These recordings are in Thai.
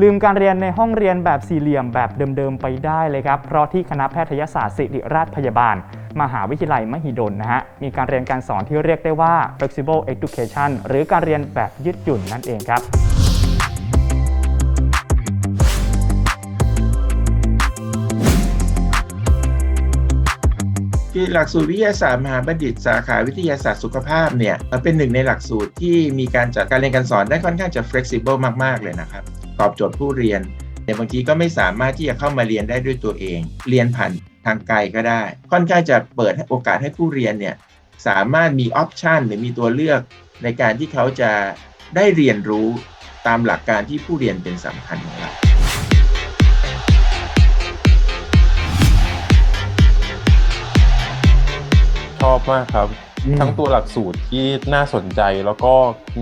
ลืมการเรียนในห้องเรียนแบบสี่เหลี่ยมแบบเดิมๆไปได้เลยครับ เพราะที่คณะแพทยศาสตร์ศิริราชพยาบาล มหาวิทยาลัยมหิดลนะฮะ มีการเรียนการสอนที่เรียกได้ว่า flexible education หรือการเรียนแบบยืดหยุ่นนั่นเองครับคือหลักสูตรวิทยาศาสตร์มหาบัณฑิตสาขาวิทยาศาสตร์สุขภาพเนี่ยเอ่อเป็นหนึ่งในหลักสูตรที่มีการจัดการเรียนการสอนได้ค่อนข้างจะ flexible มาก ๆ เลยนะครับ ตอบโจทย์ผู้เรียน แต่บางทีก็ไม่สามารถที่จะเข้ามาเรียนได้ด้วยตัวเอง เรียนผ่านทางไกลก็ได้ ค่อนข้างจะเปิดโอกาสให้ผู้เรียนเนี่ยสามารถมีออปชันหรือมีตัวเลือกในการที่เขาจะได้เรียนรู้ตามหลักการที่ผู้เรียนเป็นสำคัญของเราชอบมากครับ ทั้งตัวหลักสูตรที่น่าสนใจแล้วก็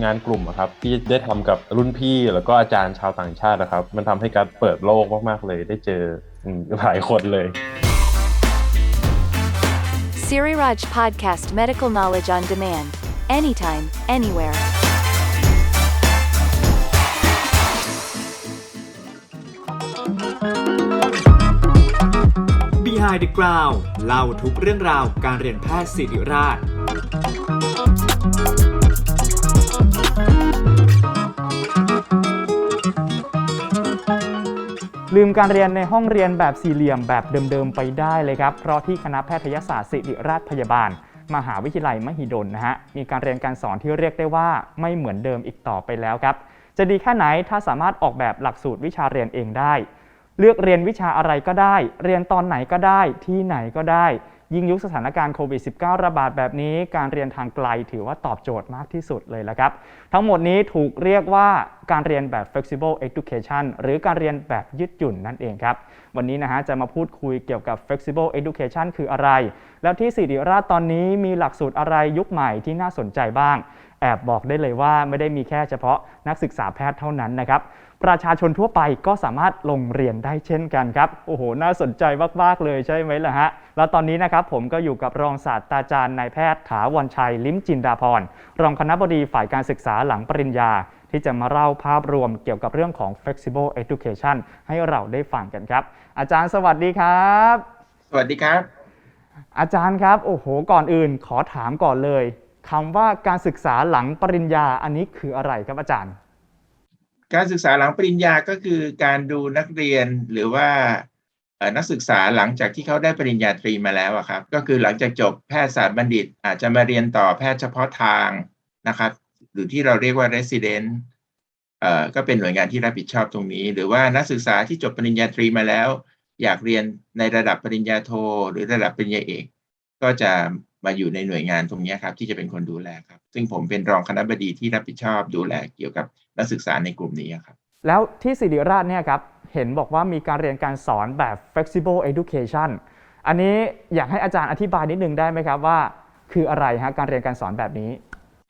งานกลุ่มอะครับที่ได้ทำกับรุ่นพี่แล้วก็อาจารย์ชาวต่างชาตินะครับ มันทำให้การเปิดโลกมากๆเลยได้เจออืมหลายคนเลย Siriraj Podcast Medical Knowledge on Demand. Anytime, anywhere. Behind the Ground เล่าทุกเรื่องราวการเรียนแพทย์ศิริราช ลืมการเรียนในห้องเรียนแบบสี่เหลี่ยมแบบเดิม ๆ ไปได้เลยครับ เพราะที่คณะแพทยศาสตร์ศิริราชพยาบาล มหาวิทยาลัยมหิดลนะฮะ มีการเรียนการสอนที่เรียกได้ว่าไม่เหมือนเดิมอีกต่อไปแล้วครับ จะดีแค่ไหนถ้าสามารถออกแบบหลักสูตรวิชาเรียนเองได้ เลือกเรียนวิชาอะไรก็ได้ เรียนตอนไหนก็ได้ ที่ไหนก็ได้ ยิ่งยุคสถานการณ์โควิด -19 ระบาดแบบนี้การเรียนทางไกลถือว่าตอบโจทย์มากที่สุดเลยละครับ ทั้งหมดนี้ถูกเรียกว่าการเรียนแบบ flexible education หรือการเรียนแบบยืดหยุ่นนั่นเองครับ วันนี้นะฮะจะมาพูดคุยเกี่ยวกับ flexible education คืออะไร แล้วที่ศิริราชตอนนี้มีหลักสูตรอะไรยุคใหม่ที่น่าสนใจบ้าง แอบบอกได้เลยว่าไม่ได้มีแค่เฉพาะนักศึกษาแพทย์เท่านั้นนะครับ ประชาชนทั่วไปก็สามารถลงเรียนได้เช่นกันครับ โอ้โห น่าสนใจมากๆเลยใช่ไหมล่ะฮะ แล้วตอนนี้นะครับผมก็อยู่กับรองศาสตราจารย์นายแพทย์ถาวรชัย ลิ้มจินดาพร รองคณบดีฝ่ายการศึกษาหลังปริญญา ที่จะมาเล่าภาพรวมเกี่ยวกับเรื่องของ flexible education ให้เราได้ฟังกันครับ อาจารย์สวัสดีครับ สวัสดีครับ อาจารย์ครับ โอ้โห ก่อนอื่นขอถามก่อนเลยคำว่าการศึกษาหลังปริญญาอันนี้คืออะไรครับอาจารย์ การศึกษาหลังปริญญาก็คือการดูนักเรียนหรือว่านักศึกษาหลังจากที่เขาได้ปริญญาตรีมาแล้วครับ ก็คือหลังจากจบแพทยศาสตร์บัณฑิต อาจจะมาเรียนต่อแพทย์เฉพาะทางนะครับ หรือที่เราเรียกว่า resident เอ่อก็เป็นหน่วยงานที่รับผิดชอบตรงนี้ หรือว่านักศึกษาที่จบปริญญาตรีมาแล้ว อยากเรียนในระดับปริญญาโท หรือระดับปริญญาเอก ก็จะ มาอยู่ในหน่วยงานตรงนี้ครับที่จะเป็นคนดูแลครับ ซึ่งผมเป็นรองคณบดีที่รับผิดชอบดูแลเกี่ยวกับนักศึกษาในกลุ่มนี้ครับแล้วที่ศิริราชเนี่ยครับเห็นบอกว่ามีการเรียนการสอนแบบ flexible education อันนี้อยากให้อาจารย์อธิบายนิดนึงได้ไหมครับว่า คืออะไรฮะการเรียนการสอนแบบนี้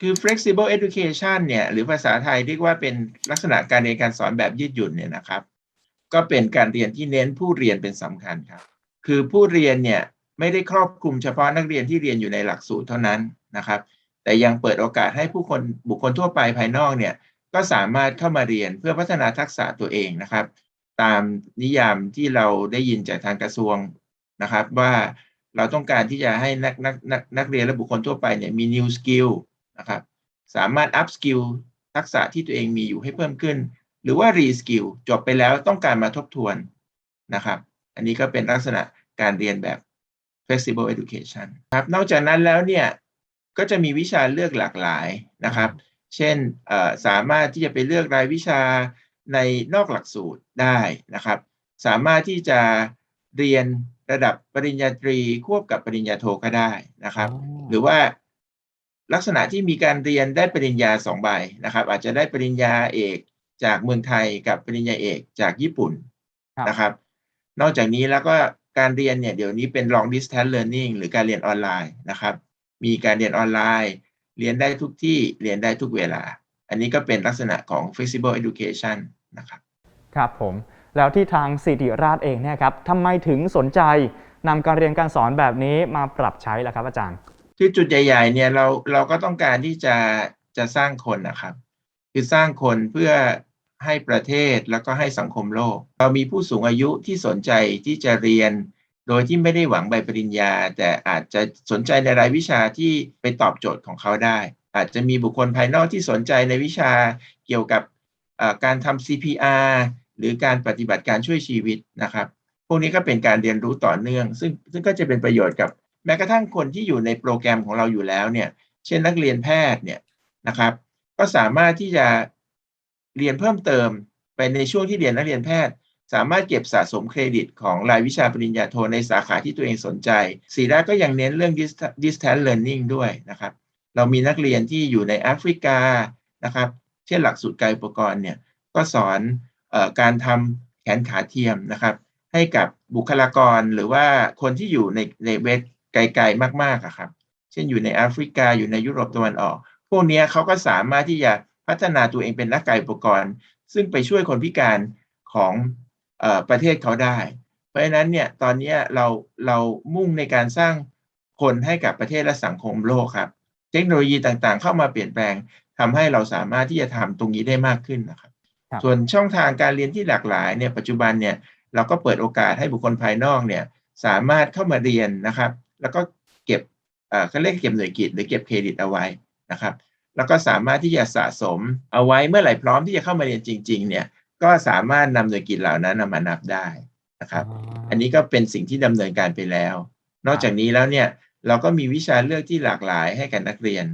คือ flexible education เนี่ยหรือภาษาไทยเรียกว่าเป็นลักษณะการเรียนการสอนแบบยืดหยุ่นเนี่ยนะครับ ก็เป็นการเรียนที่เน้นผู้เรียนเป็นสำคัญครับ คือผู้เรียนเนี่ย ไม่ได้ครอบคลุมเฉพาะนักเรียนที่เรียนอยู่ในหลักสูตรเท่านั้นนะครับ แต่ยังเปิดโอกาสให้ผู้คนบุคคลทั่วไปภายนอกเนี่ยก็สามารถเข้ามาเรียนเพื่อพัฒนาทักษะตัวเองนะครับ ตามนิยามที่เราได้ยินจากทางกระทรวงนะครับว่าเราต้องการที่จะให้นักนักนักนักเรียนและบุคคลทั่วไปเนี่ยมี new skill นะครับสามารถ up skill ทักษะที่ตัวเองมีอยู่ให้เพิ่มขึ้น หรือว่า re skill จบไปแล้วต้องการมาทบทวนนะครับ อันนี้ก็เป็นลักษณะการเรียนแบบ flexible education ครับนอกจากนั้นแล้วเนี่ยก็จะมีวิชาเลือกหลากหลายนะครับ เช่นเอ่อสามารถที่จะไปเลือกรายวิชาในนอกหลักสูตรได้นะครับ สามารถที่จะเรียนระดับปริญญาตรีควบกับปริญญาโทก็ได้นะครับอ๋อหรือว่าลักษณะที่มีการเรียนได้ปริญญาสองใบนะครับ อาจจะได้ปริญญาเอกจากเมืองไทยกับปริญญาเอกจากญี่ปุ่นครับนะครับ นอกจากนี้แล้วก็ การเรียนเนี่ยเดี๋ยวนี้เป็น long distance learning หรือการเรียนออนไลน์นะครับ มีการเรียนออนไลน์ เรียนได้ทุกที่เรียนได้ทุกเวลา อันนี้ก็เป็นลักษณะของ flexible education นะครับ ครับผม แล้วที่ทางสิริราชเองเนี่ยครับทำไมถึงสนใจนำการเรียนการสอนแบบนี้มาปรับใช้ล่ะครับอาจารย์คือจุดใหญ่ๆเนี่ยเราเราก็ต้องการที่จะจะสร้างคนนะครับ คือสร้างคนเพื่อ ให้ประเทศแล้วก็ให้สังคมโลก เรามีผู้สูงอายุที่สนใจที่จะเรียน โดยที่ไม่ได้หวังใบปริญญา แต่อาจจะสนใจในรายวิชาที่ไปตอบโจทย์ของเขาได้ อาจจะมีบุคคลภายนอกที่สนใจในวิชาเกี่ยวกับการทำ CPR หรือการปฏิบัติการช่วยชีวิตนะครับ พวกนี้ก็เป็นการเรียนรู้ต่อเนื่อง ซึ่งซึ่งก็จะเป็นประโยชน์กับแม้กระทั่งคนที่อยู่ในโปรแกรมของเราอยู่แล้วเนี่ย เช่นนักเรียนแพทย์เนี่ยนะครับ ก็สามารถที่จะ เรียนเพิ่มเติมไปในช่วงที่เรียนนักเรียนแพทย์ สามารถเก็บสะสมเครดิตของรายวิชาปริญญาโทในสาขาที่ตัวเองสนใจสีด้าก็ยังเน้นเรื่อง distance learning ด้วยนะครับ เรามีนักเรียนที่อยู่ในแอฟริกานะครับ เช่นหลักสูตรกายอุปกรณ์เนี่ยก็สอนออการทำแขนขาเทียมนะครับ ให้กับบุคลากรหรือว่าคนที่อยู่ในในเวทไกลๆมากๆอะครับ เช่นอยู่ในแอฟริกาอยู่ในยุโรปตะวันออก พวกเนี้ยเขาก็สามารถที่จะ พัฒนาตัวเองเป็นนักกายอุปกรณ์ ซึ่งไปช่วยคนพิการของเออประเทศเขาได้ เพราะฉะนั้นเนี่ยตอนเนี้ยเราเรามุ่งในการสร้างคนให้กับประเทศและสังคมโลกครับ เทคโนโลยีต่างๆ เข้ามาเปลี่ยนแปลงทำให้เราสามารถที่จะทำตรงนี้ได้มากขึ้นนะครับครับ ส่วนช่องทางการเรียนที่หลากหลายเนี่ยปัจจุบันเนี่ยเราก็เปิดโอกาสให้บุคคลภายนอกเนี่ยสามารถเข้ามาเรียนนะครับ แล้วก็เก็บเอ่อเขาเรียกเก็บหน่วยกิตหรือเก็บเครดิตเอาไว้นะครับ แล้วก็สามารถที่จะสะสมเอาไว้เมื่อไหร่พร้อมที่จะเข้ามาเรียนจริง ๆ เนี่ยก็สามารถนำหน่วยกิตเหล่านั้นนำมานับได้นะครับ อันนี้ก็เป็นสิ่งที่ดำเนินการไปแล้ว นอกจากนี้แล้วเนี่ยเราก็มีวิชาเลือกที่หลากหลายให้กับนักเรียน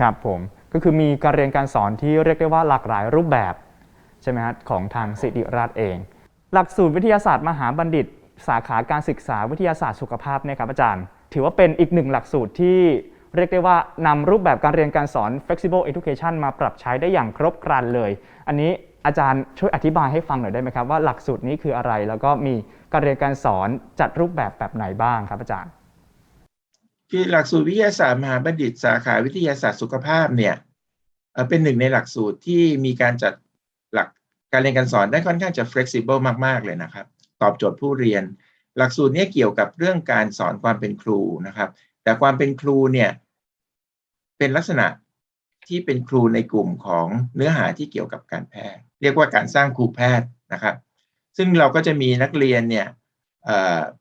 ครับผมก็คือมีการเรียนการสอนที่เรียกได้ว่าหลากหลายรูปแบบใช่ไหมครับของทางสิริราชเอง หลักสูตรวิทยาศาสตร์มหาบัณฑิต สาขาการศึกษาวิทยาศาสตร์สุขภาพเนี่ยครับอาจารย์ ถือว่าเป็นอีกหนึ่งหลักสูตรที่ เรียกได้ว่านำรูปแบบการเรียนการสอน flexible education มาปรับใช้ได้อย่างครบครันเลย อันนี้อาจารย์ช่วยอธิบายให้ฟังหน่อยได้ไหมครับ ว่าหลักสูตรนี้คืออะไร แล้วก็มีการเรียนการสอนจัดรูปแบบแบบไหนบ้างครับอาจารย์ คือหลักสูตรวิทยาศาสตร์มหาบัณฑิตสาขาวิทยาศาสตร์สุขภาพเนี่ยเป็นหนึ่งในหลักสูตรที่มีการจัดหลักการเรียนการสอนได้ค่อนข้างจะ flexible มากๆเลยนะครับ ตอบโจทย์ผู้เรียน หลักสูตรนี้เกี่ยวกับเรื่องการสอนความเป็นครูนะครับ แต่ความเป็นครูเนี่ย เป็นลักษณะที่เป็นครูในกลุ่มของเนื้อหาที่เกี่ยวกับการแพทย์ เรียกว่าการสร้างครูแพทย์นะครับ ซึ่งเราก็จะมีนักเรียนเนี่ย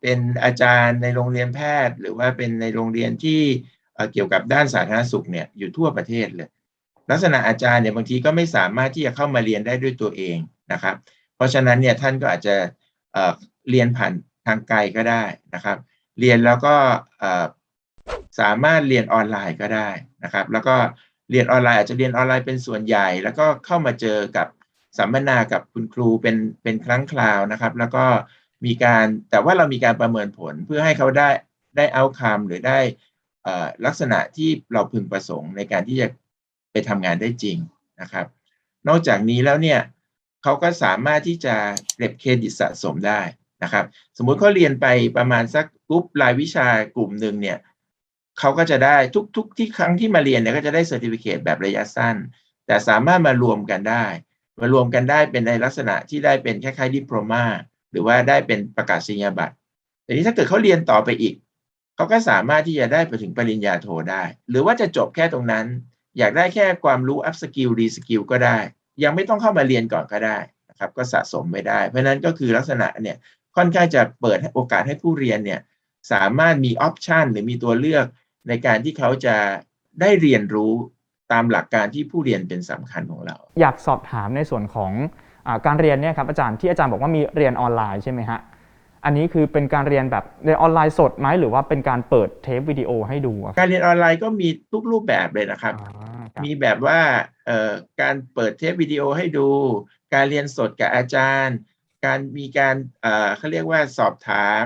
เป็นอาจารย์ในโรงเรียนแพทย์ หรือว่าเป็นในโรงเรียนที่เกี่ยวกับด้านสาธารณสุขเนี่ยอยู่ทั่วประเทศเลย ลักษณะอาจารย์เนี่ยบางทีก็ไม่สามารถที่จะเข้ามาเรียนได้ด้วยตัวเองนะครับ เพราะฉะนั้นเนี่ยท่านก็อาจจะเรียนผ่านทางไกลก็ได้นะครับ เรียนแล้วก็ สามารถเรียนออนไลน์ก็ได้นะครับ แล้วก็เรียนออนไลน์อาจจะเรียนออนไลน์เป็นส่วนใหญ่ แล้วก็เข้ามาเจอกับสัมมนากับคุณครูเป็นเป็นครั้งคราวนะครับ แล้วก็มีการแต่ว่าเรามีการประเมินผลเพื่อให้เขาได้ได้เอาคำหรือได้ลักษณะที่เราพึงประสงค์ในการที่จะไปทำงานได้จริงนะครับ นอกจากนี้แล้วเนี่ยเขาก็สามารถที่จะเก็บเครดิตสะสมได้นะครับ สมมุติเขาเรียนไปประมาณสักกรุ๊ปรายวิชากลุ่มหนึ่งเนี่ย เขาก็จะได้ทุกทุกที่ครั้งที่มาเรียนเนี่ยก็จะได้เซอร์ติฟิเคตแบบระยะสั้น แต่สามารถมารวมกันได้ มารวมกันได้เป็นในลักษณะที่ได้เป็นคล้ายๆดิปโลมาหรือว่าได้เป็นประกาศนียบัตรแต่นี้ถ้าเกิดเขาเรียนต่อไปอีก เขาก็สามารถที่จะได้ไปถึงปริญญาโทได้ หรือว่าจะจบแค่ตรงนั้น อยากได้แค่ความรู้ up skill re skill ก็ได้ ยังไม่ต้องเข้ามาเรียนก่อนก็ได้นะครับก็สะสมไปได้ เพราะนั้นก็คือลักษณะเนี่ยค่อนข้างจะเปิดโอกาสให้ผู้เรียนเนี่ยสามารถมีออปชันหรือมีตัวเลือก ในการที่เขาจะได้เรียนรู้ตามหลักการที่ผู้เรียนเป็นสำคัญของเรา อยากสอบถามในส่วนของอาการเรียนเนี่ยครับอาจารย์ที่อาจารย์บอกว่ามีเรียนออนไลน์ใช่ไหมฮะอันนี้คือเป็นการเรียนแบบเรียนออนไลน์สดไหมหรือว่าเป็นการเปิดเทปวิดีโอให้ดูอะครับการเรียนออนไลน์ก็มีทุกรูปแบบเลยนะครับอ่าครับมีแบบว่าเอ่อการเปิดเทปวิดีโอให้ดู การเรียนสดกับอาจารย์ การมีการเอ่อเขาเรียกว่าสอบถาม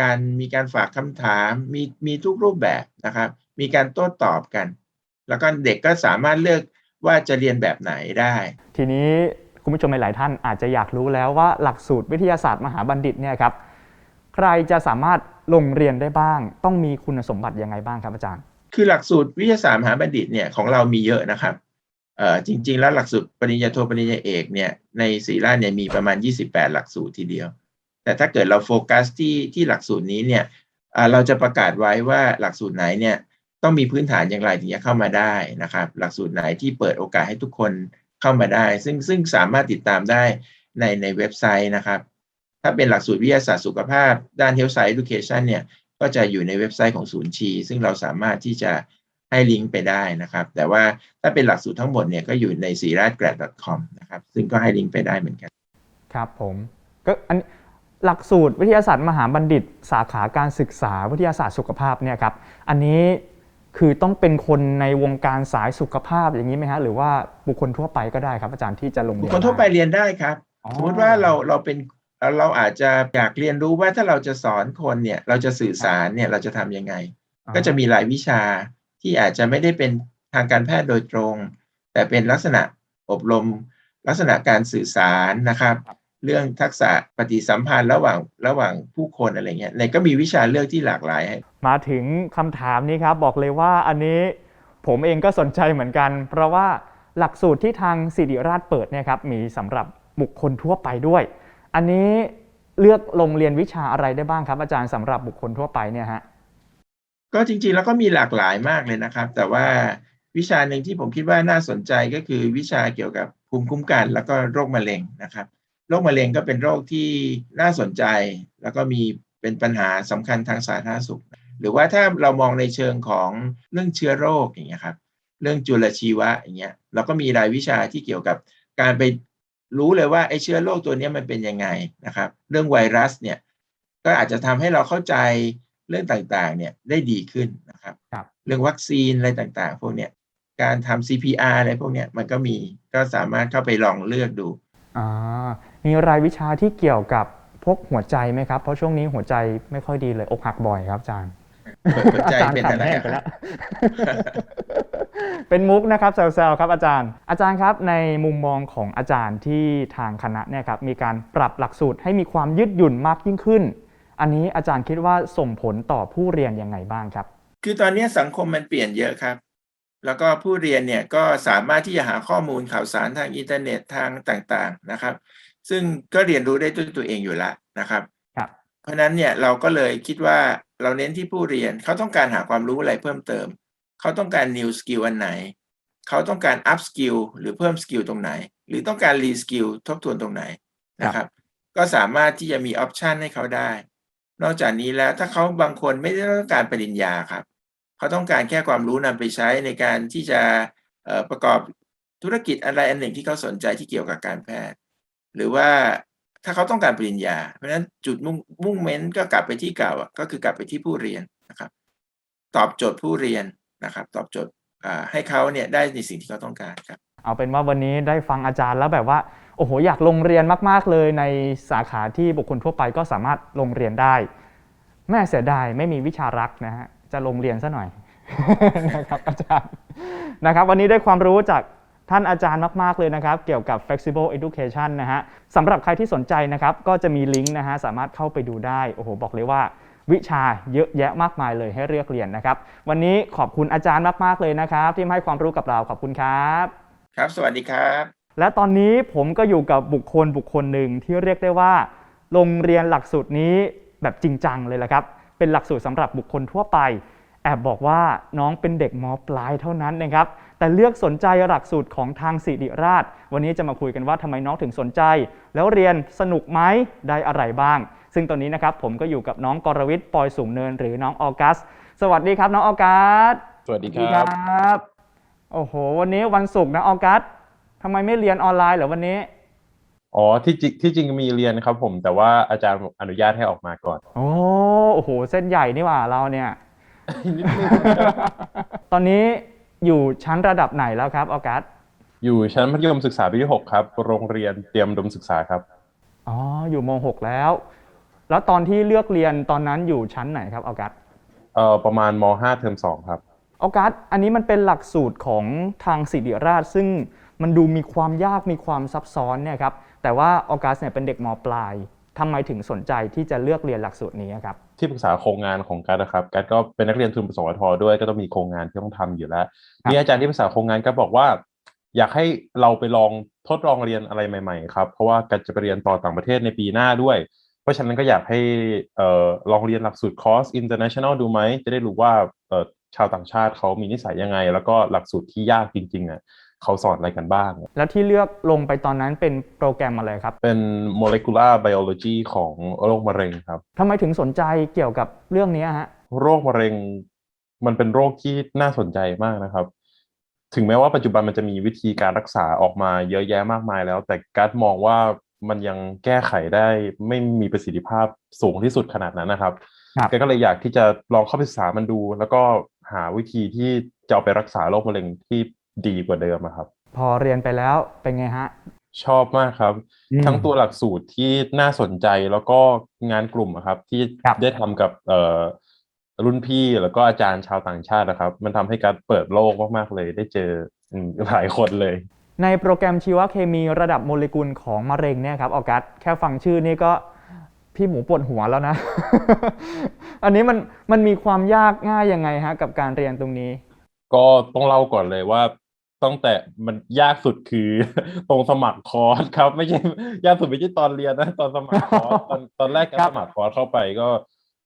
การมีการฝากคำถามมีมีทุกรูปแบบนะครับ มีการโต้ตอบกัน แล้วก็เด็กก็สามารถเลือกว่าจะเรียนแบบไหนได้ ทีนี้คุณผู้ชมหลายๆท่านอาจจะอยากรู้แล้วว่าหลักสูตรวิทยาศาสตร์มหาบัณฑิตเนี่ยครับใครจะสามารถลงเรียนได้บ้าง ต้องมีคุณสมบัติยังไงบ้างครับอาจารย์ คือหลักสูตรวิทยาศาสตร์มหาบัณฑิตเนี่ยของเรามีเยอะนะครับเอ่อจริง ๆ แล้วหลักสูตรปริญญาโทปริญญาเอกเนี่ยในศรีราชเนี่ยมีประมาณ 28 หลักสูตรทีเดียว แต่ถ้าเกิดเราโฟกัสที่ที่หลักสูตรนี้เนี่ยเราจะประกาศไว้ว่าหลักสูตรไหนเนี่ยต้องมีพื้นฐานอย่างไรถึงจะเข้ามาได้นะครับ หลักสูตรไหนที่เปิดโอกาสให้ทุกคนเข้ามาได้ ซึ่งซึ่งสามารถติดตามได้ในในเว็บไซต์นะครับ ถ้าเป็นหลักสูตรวิทยาศาสตร์สุขภาพ ด้าน Health Science Education เนี่ยก็จะอยู่ในเว็บไซต์ของศูนย์ชี ซึ่งเราสามารถที่จะให้ลิงก์ไปได้นะครับ แต่ว่าถ้าเป็นหลักสูตรทั้งหมดเนี่ยก็อยู่ใน s i r a t g r a d c o m นะครับซึ่งก็ให้ลิงก์ไปได้เหมือนกัน ครับผมก็อัน หลักสูตรวิทยาศาสตร์มหาบัณฑิต สาขาการศึกษาวิทยาศาสตร์สุขภาพเนี่ยครับอันนี้คือต้องเป็นคนในวงการสายสุขภาพอย่างนี้ไหมฮะหรือว่าบุคคลทั่วไปก็ได้ครับ อาจารย์ที่จะลงบุเรีคยนคลทั่วไปด้เรียนได้ครับอ๋อสมมติว่าเราเราเป็นเราอาจจะอยากเรียนรู้ว่าถ้าเราจะสอนคนเนี่ยเราจะสื่อสารเนี่ยเราจะทำยังไงอ๋อก็จะมีหลายวิชาที่อาจจะไม่ได้เป็นทางการแพทย์โดยตรง แต่เป็นลักษณะอบรมลักษณะการสื่อสารนะครับ เรื่องทักษะปฏิสัมพันธ์ระหว่างระหว่างผู้คนอะไรเงี้ยในก็มีวิชาเลือกที่หลากหลายให้มาถึงคำถามนี้ครับ บอกเลยว่าอันนี้ผมเองก็สนใจเหมือนกัน เพราะว่าหลักสูตรที่ทางสิริราชเปิดเนี่ยครับมีสำหรับบุคคลทั่วไปด้วย อันนี้เลือกลงเรียนวิชาอะไรได้บ้างครับ อาจารย์สำหรับบุคคลทั่วไปเนี่ยฮะก็จริงๆแล้วก็มีหลากหลายมากเลยนะครับ แต่ว่าวิชาหนึ่งที่ผมคิดว่าน่าสนใจก็คือวิชาเกี่ยวกับภูมิคุ้มกัน แล้วก็โรคมะเร็งนะครับ โรคมะเร็งก็เป็นโรคที่น่าสนใจ แล้วก็มีเป็นปัญหาสำคัญทางสาธารณสุข หรือว่าถ้าเรามองในเชิงของเรื่องเชื้อโรคอย่างเงี้ยครับเรื่องจุลชีวะอย่างเงี้ยเราก็มีรายวิชาที่เกี่ยวกับการไปรู้เลยว่าไอ้เชื้อโรคตัวเนี้ยมันเป็นยังไงนะครับ เรื่องไวรัสเนี่ยก็อาจจะทำให้เราเข้าใจเรื่องต่างๆเนี่ยได้ดีขึ้นนะครับครับเรื่องวัคซีนอะไรต่างๆ พวกเนี้ยการทำ CPR อะไรพวกเนี้ยมันก็มีก็สามารถเข้าไปลองเลือกดูอ่า มีรายวิชาที่เกี่ยวกับพวกหัวใจไหมครับ เพราะช่วงนี้หัวใจไม่ค่อยดีเลยอกหักบ่อยครับอาจารย์หัวใจเป็นอะไรอาจารย์อะขำแห้งไปแล้วเป็นมุกนะครับแซวๆครับอาจารย์ อาจารย์ครับในมุมมองของอาจารย์ที่ทางคณะเนี่ยครับมีการปรับหลักสูตรให้มีความยืดหยุ่นมากยิ่งขึ้น อันนี้อาจารย์คิดว่าส่งผลต่อผู้เรียนยังไงบ้างครับ คือตอนนี้สังคมมันเปลี่ยนเยอะครับ แล้วก็ผู้เรียนเนี่ยก็สามารถที่จะหาข้อมูลข่าวสารทางอินเทอร์เน็ตทางต่างๆนะครับ ซึ่งก็เรียนรู้ได้ด้วยตัวเองอยู่แล้วนะครับครับ เพราะฉะนั้นเนี่ยเราก็เลยคิดว่าเราเน้นที่ผู้เรียนเขาต้องการหาความรู้อะไรเพิ่มเติม เขาต้องการ new skill อันไหน เขาต้องการ up skill หรือเพิ่ม skill ตรงไหน หรือต้องการ re skill ทบทวนตรงไหนนะครับ ก็สามารถที่จะมีออปชันให้เขาได้ นอกจากนี้แล้วถ้าเขาบางคนไม่ได้ต้องการปริญญาครับ เขาต้องการแค่ความรู้นำไปใช้ในการที่จะเอ่อประกอบธุรกิจอะไรอันหนึ่งที่เขาสนใจที่เกี่ยวกับการแพทย์ หรือว่าถ้าเขาต้องการปริญญา เพราะฉะนั้นจุดมุ่งมุ่งเม้นก็กลับไปที่เก่าอะก็คือกลับไปที่ผู้เรียนนะครับ ตอบโจทย์ผู้เรียนนะครับ ตอบโจทย์อ่าให้เขาเนี่ยได้ในสิ่งที่เขาต้องการครับ เอาเป็นว่าวันนี้ได้ฟังอาจารย์แล้วแบบว่าโอ้โหอยากลงเรียนมาก ๆ เลยในสาขาที่บุคคลทั่วไปก็สามารถลงเรียนได้ แม่เสียดายไม่มีวิชารักนะฮะจะลงเรียนซะหน่อยนะครับอาจารย์นะครับ วันนี้ได้ความรู้จาก ท่านอาจารย์มาก ๆ เลยนะครับ เกี่ยวกับ flexible education นะฮะสำหรับใครที่สนใจนะครับ ก็จะมีลิงก์นะฮะสามารถเข้าไปดูได้ โอ้โห บอกเลยว่าวิชาเยอะแยะมากมายเลยให้เลือกเรียนนะครับ วันนี้ขอบคุณอาจารย์มาก ๆ เลยนะครับ ที่มาให้ความรู้กับเราขอบคุณครับ ครับ สวัสดีครับ และตอนนี้ผมก็อยู่กับบุคคลบุคคลหนึ่งที่เรียกได้ว่าโรงเรียนหลักสูตรนี้แบบจริงจังเลยแหละครับ เป็นหลักสูตรสำหรับบุคคลทั่วไป แอบบอกว่าน้องเป็นเด็กมปลายเท่านั้นนะครับ แต่เลือกสนใจหลักสูตรของทางสิริราช วันนี้จะมาคุยกันว่าทำไมน้องถึงสนใจ แล้วเรียนสนุกไหมได้อะไรบ้าง ซึ่งตอนนี้นะครับผมก็อยู่กับน้องกรวิทย์ปอยสูงเนินหรือน้องออกัส สวัสดีครับน้องออกัสสวัสดีครับบโอ้โห วันนี้วันศุกร์นะออกัสทำไมไม่เรียนออนไลน์เหรอวันนี้อ๋อที่จริงที่จริงมีเรียนครับผมแต่ว่าอาจารย์อนุญาตให้ออกมาก่อน โอ้โอ้โหเส้นใหญ่นี่หว่าเราเนี่ยตอนนี้ อยู่ชั้นระดับไหนแล้วครับออกัสอยู่ชั้นมัธยมศึกษาปีที่หกครับ โรงเรียนเตรียมอุดมศึกษาครับ อ๋อ อยู่ม .6 แล้ว แล้วตอนที่เลือกเรียนตอนนั้นอยู่ชั้นไหนครับออกัสเอ่อประมาณมห้าเทอมสองครับออกัสอันนี้มันเป็นหลักสูตรของทางสิริราช ซึ่งมันดูมีความยากมีความซับซ้อนเนี่ยครับ แต่ว่าออกัสเนี่ยเป็นเด็กมปลาย ทำไมถึงสนใจที่จะเลือกเรียนหลักสูตรนี้ครับ ที่ปรึกษาโครงงานของกัสนะครับกัสก็เป็นนักเรียนทุนปสวทด้วยก็ต้องมีโครงงานที่ต้องทำอยู่แล้วครับมีอาจารย์ที่ปรึกษาโครงงานก็บอกว่า อยากให้เราไปลองทดลองเรียนอะไรใหม่ๆครับเพราะว่ากัสจะไปเรียนต่อต่างประเทศในปีหน้าด้วย เพราะฉะนั้นก็อยากให้เอ่อลองเรียนหลักสูตรคอร์ส international ดูไหมจะได้รู้ว่าเอ่อชาวต่างชาติเขามีนิสัยยังไง แล้วก็หลักสูตรที่ยากจริงๆอะ เขาสอนอะไรกันบ้าง แล้วที่เลือกลงไปตอนนั้นเป็นโปรแกรมอะไรครับ เป็น molecular biology ของโรคมะเร็งครับทำไมถึงสนใจเกี่ยวกับเรื่องนี้ฮะ โรคมะเร็งมันเป็นโรคที่น่าสนใจมากนะครับ ถึงแม้ว่าปัจจุบันมันจะมีวิธีการรักษาออกมาเยอะแยะมากมายแล้ว แต่การดมองว่ามันยังแก้ไขได้ไม่มีประสิทธิภาพสูงที่สุดขนาดนั้นนะครับครับแกก็เลยอยากที่จะลองเข้าไปศึกษามันดู แล้วก็หาวิธีที่จะเอาไปรักษาโรคมะเร็งที่ ดีกว่าเดิมอะครับ พอเรียนไปแล้วเป็นไงฮะ ชอบมากครับอืมทั้งตัวหลักสูตรที่น่าสนใจแล้วก็งานกลุ่มอะครับ ที่ครับ ได้ทำกับเอ่อรุ่นพี่แล้วก็อาจารย์ชาวต่างชาตินะครับ มันทำให้การเปิดโลกมากๆเลย ได้เจออืมหลายคนเลย ในโปรแกรมชีวเคมีระดับโมเลกุลของมะเร็งเนี่ยครับออกัสแค่ฟังชื่อนี่ก็พี่หมูปวดหัวแล้วนะ อันนี้มันมันมีความยากง่ายยังไงฮะกับการเรียนตรงนี้ ก็ต้องเล่าก่อนเลยว่าตั้งแต่มันยากสุดคือ ตรงสมัครคอร์สครับ ไม่ใช่ยากสุดไม่ใช่ตอนเรียนนะ ตอนสมัครคอร์สตอนตอนแรกการครับสมัครคอร์สเข้าไปก็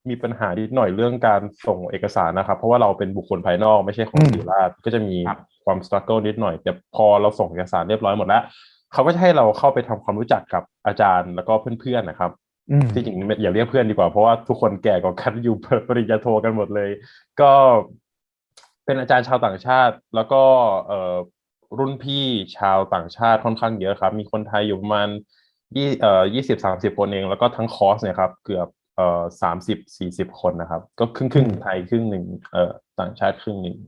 มีปัญหานิดหน่อยเรื่องการส่งเอกสารนะครับ เพราะว่าเราเป็นบุคคลภายนอกไม่ใช่ของศิริราชก็จะมีครับความสตรัคเกิลนิดหน่อย แต่พอเราส่งเอกสารเรียบร้อยหมดแล้วเขาก็จะให้เราเข้าไปทำความรู้จักกับอาจารย์แล้วก็เพื่อนๆนะครับอืมที่จริงอย่าเรียกเพื่อนดีกว่าเพราะว่าทุกคนแก่กว่ากันอยู่ปริญญาโทกันหมดเลย ก็ เป็นอาจารย์ชาวต่างชาติ แล้วก็เอ่อรุ่นพี่ชาวต่างชาติค่อนข้างเยอะครับ มีคนไทยอยู่ประมาณยี่เอ่อยี่สิบสามสิบคนเอง แล้วก็ทั้งคอร์สเนี่ยครับ เกือบเอ่อสามสิบสี่สิบคนนะครับ ก็ครึ่งครึ่งๆไทยครึ่งหนึ่งเอ่อต่างชาติครึ่งหนึ่ง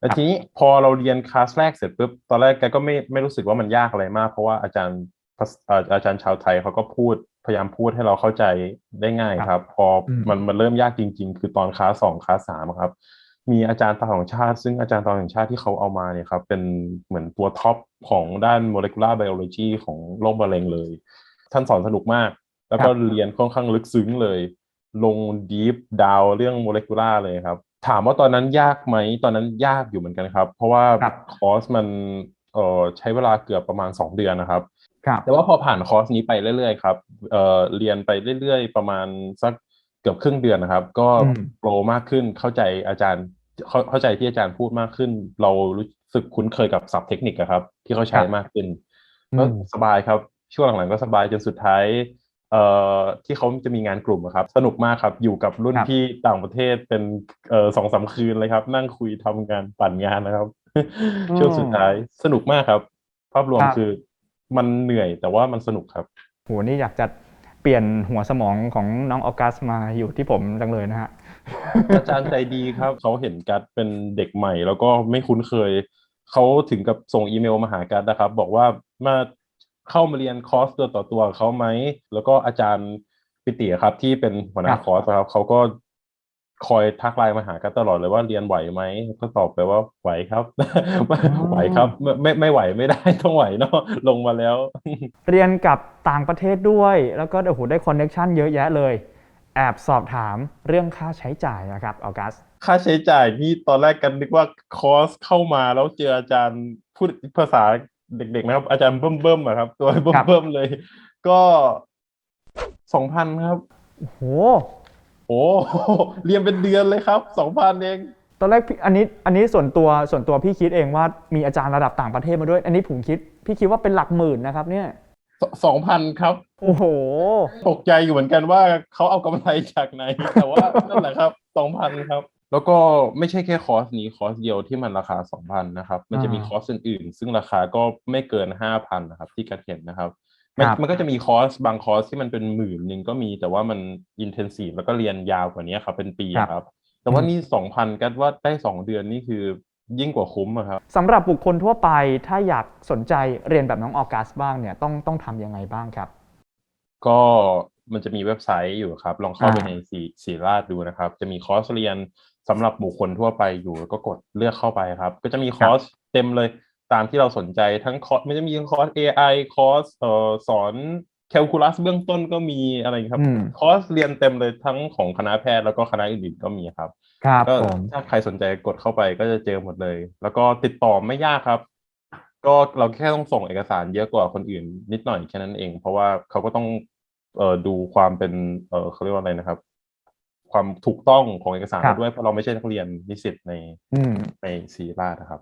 แล้วทีนี้พอเราเรียนคลาสแรกเสร็จปุ๊บตอนแรกแกก็ไม่ไม่รู้สึกว่ามันยากอะไรมาก เพราะว่าอาจารย์ภาษเอ่ออาจารย์ชาวไทยเขาก็พูดพยายามพูดให้เราเข้าใจได้ง่ายครับ พออมมันมันเริ่มยากจริง ๆ คือตอนคลาสสองคลาสสามอะครับ มีอาจารย์ต่างชาติ ซึ่งอาจารย์ต่างชาติที่เขาเอามาเนี่ยครับเป็นเหมือนตัวท็อปของด้าน molecular biology ของโรคมะเร็งเลย ท่านสอนสนุกมาก แล้วก็ครับเรียนค่อนข้างลึกซึ้งเลย ลง deep down เรื่อง molecular เลยครับ ถามว่าตอนนั้นยากไหมตอนนั้นยากอยู่เหมือนกันครับ เพราะว่าครับคอร์สมันเอ่อใช้เวลาเกือบประมาณ 2 เดือนนะครับครับแต่ว่าพอผ่านคอร์สนี้ไปเรื่อยๆครับเอ่อเรียนไปเรื่อยๆ ประมาณสัก เกือบครึ่งเดือนนะครับ ก็อืมโปรมากขึ้นเข้าใจอาจารย์เข้าเข้าใจที่อาจารย์พูดมากขึ้น เรารู้สึกคุ้นเคยกับศัพท์เทคนิคอะครับ ที่เขาใช้มากขึ้นก็อืมสบายครับ ช่วงหลังๆก็สบายจนสุดท้ายเอ่อที่เขาจะมีงานกลุ่มอะครับ สนุกมากครับอยู่กับรุ่นครับพี่ต่างประเทศเป็นเอ่อสองสามคืนเลยครับ นั่งคุยทำงานปั่นงานนะครับ ช่วงสุดท้ายสนุกมากครับ ภาพรวมครับคือมันเหนื่อยแต่ว่ามันสนุกครับโหนี่อยากจะ เปลี่ยนหัวสมองของน้องออกัสมาอยู่ที่ผมจังเลยนะฮะอาจารย์ใจดีครับเขาเห็นกัดเป็นเด็กใหม่ แล้วก็ไม่คุ้นเคยเขาถึงกับส่งอีเมลมาหากัดนะครับ บอกว่ามาเข้ามาเรียนคอร์สตัวต่อตัวเขาไหมแล้วก็อาจารย์ปิติครับที่เป็นหัวหน้าครับคอร์สครับเขาก็ คอยทักไลน์มาหากัดตลอดเลยว่าเรียนไหวไหมก็ตอบไปว่าไหวครับไหวครับไม่ไม่ไม่ไหวไม่ได้ต้องไหวเนาะลงมาแล้ว เรียนกับต่างประเทศด้วย แล้วก็โอ้โหได้คอนเน็ชันเยอะแยะเลย แอบสอบถามเรื่องค่าใช้จ่ายนะครับออกัส ค่าใช้จ่ายนี่ตอนแรกกันนึกว่าคอร์สเข้ามาแล้วเจออาจารย์พูดภาษาเด็กๆนะครับ อาจารย์เบิ่มๆอะครับ ตัวเบิ่มๆเลย ก็สองพันครับโอ้โห โอ้เรียนเป็นเดือนเลยครับสองพันเองตอนแรกพี่อันนี้อันนี้ส่วนตัวส่วนตัวพี่คิดเองว่ามีอาจารย์ระดับต่างประเทศมาด้วย อันนี้ผมคิด พี่คิดว่าเป็นหลักหมื่นนะครับ เนี่ยสองพันครับ โอ้โหตกใจอยู่เหมือนกันว่าเขาเอากำไรจากไหน แต่ว่านั่นแหละครับสองพันครับ แล้วก็ไม่ใช่แค่คอร์สนี้คอร์สเดียวที่มันราคาสองพันนะครับ มันจะมีอ่าคอร์สอื่นๆ ซึ่งราคาก็ไม่เกินห้าพันนะครับ ที่กัดเห็นนะครับ มันครับมันก็จะมีคอร์สบางคอร์สที่มันเป็นหมื่นหนึ่งก็มีแต่ว่ามันอินเทนซีฟแล้วก็เรียนยาวกว่านี้ครับเป็นปีครับครับแต่ว่าอืมนี่สองพันกัดว่าได้สองเดือนนี่คือยิ่งกว่าคุ้มอะครับสำหรับบุคคลทั่วไปถ้าอยากสนใจเรียนแบบน้องออกัสบ้างเนี่ยต้องต้องทำยังไงบ้างครับ ก็มันจะมีเว็บไซต์อยู่ครับ ลองเข้าไปอ่าในสีสีราชดูนะครับ จะมีคอร์สเรียนสำหรับบุคคลทั่วไปอยู่แล้วก็กดเลือกเข้าไปครับ ก็จะมีคอร์สเต็มเลย ตามที่เราสนใจทั้งคอร์สมันจะมีคอร์ส AI คอร์สเอ่อสอนแคลคูลัสเบื้องต้นก็มีอะไรครับอืมคอร์สเรียนเต็มเลยทั้งของคณะแพทย์แล้วก็คณะอื่นๆก็มีครับครับก็ผมถ้าใครสนใจกดเข้าไปก็จะเจอหมดเลย แล้วก็ติดต่อไม่ยากครับ ก็เราแค่ต้องส่งเอกสารเยอะกว่าคนอื่น นิดหน่อยแค่นั้นเอง เพราะว่าเขาก็ต้องเอ่อดูความเป็นเอ่อเขาเรียกว่าอะไรนะครับ ความถูกต้องของเอกสารครับด้วยเพราะเราไม่ใช่นักเรียนนิสิตในอืมในศรีราชนะครับ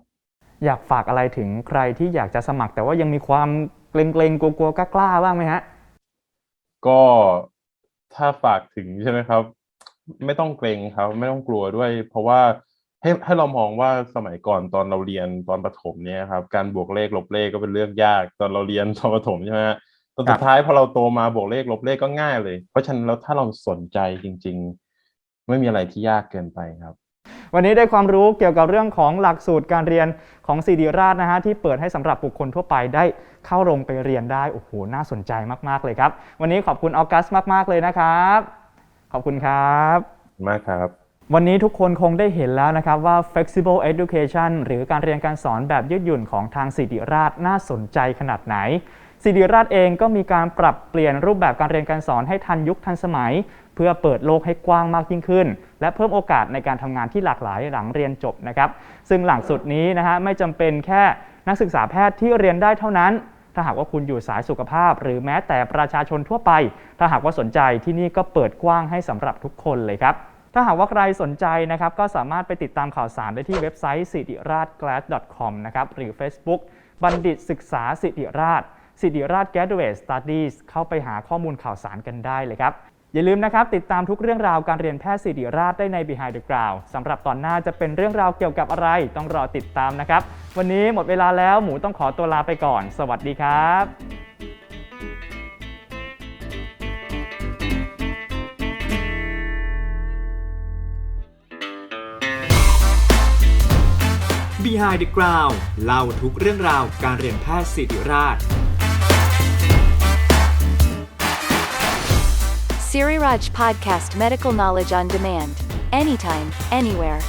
อยากฝากอะไรถึงใครที่อยากจะสมัคร แต่ว่ายังมีความเกรงๆกลัวๆกล้าๆบ้างไหมฮะก็ถ้าฝากถึงใช่ไหมครับ ไม่ต้องเกรงครับ ไม่ต้องกลัวด้วย เพราะว่าให้ให้เรามองว่าสมัยก่อนตอนเราเรียนตอนประถมเนี่ยครับการบวกเลขลบเลขก็เป็นเรื่องยาก ตอนเราเรียนตอนประถมใช่ไหมฮะตอนสุดท้ายพอเราโตมาบวกเลขลบเลขก็ง่ายเลย เพราะฉะนั้นแล้วถ้าเราสนใจจริง ๆ ไม่มีอะไรที่ยากเกินไปครับ วันนี้ได้ความรู้เกี่ยวกับเรื่องของหลักสูตรการเรียนของศิริราชนะฮะที่เปิดให้สำหรับบุคคลทั่วไปได้เข้าลงไปเรียนได้โอ้โหน่าสนใจมาก ๆ เลยครับ วันนี้ขอบคุณออกัสมาก ๆ เลยนะครับ ขอบคุณครับมากครับ วันนี้ทุกคนคงได้เห็นแล้วนะครับว่า flexible education หรือการเรียนการสอนแบบยืดหยุ่นของทางสิริราชน่าสนใจขนาดไหนสิริราชเองก็มีการปรับเปลี่ยนรูปแบบการเรียนการสอนให้ทันยุคทันสมัย เพื่อเปิดโลกให้กว้างมากยิ่งขึ้น และเพิ่มโอกาสในการทำงานที่หลากหลายหลังเรียนจบนะครับ ซึ่งหลักสูตรนี้นะฮะไม่จำเป็นแค่นักศึกษาแพทย์ที่เรียนได้เท่านั้น ถ้าหากว่าคุณอยู่สายสุขภาพ หรือแม้แต่ประชาชนทั่วไป ถ้าหากว่าสนใจที่นี่ก็เปิดกว้างให้สำหรับทุกคนเลยครับถ้าหากว่าใครสนใจนะครับก็สามารถไปติดตามข่าวสารได้ที่เว็บไซต์สิริราช glass com นะครับหรือ Facebook บัณฑิตศึกษาสิริราชสิริราช graduate studies เข้าไปหาข้อมูลข่าวสารกันได้เลยครับ อย่าลืมนะครับ ติดตามทุกเรื่องราวการเรียนแพทย์สิริราชได้ใน Behind the Ground สำหรับตอนหน้าจะเป็นเรื่องราวเกี่ยวกับอะไรต้องรอติดตามนะครับ วันนี้หมดเวลาแล้วหมูต้องขอตัวลาไปก่อน สวัสดีครับ Behind the Ground เล่าทุกเรื่องราวการเรียนแพทย์ศิริราช Siri Raj Podcast Medical Knowledge on Demand. Anytime, anywhere.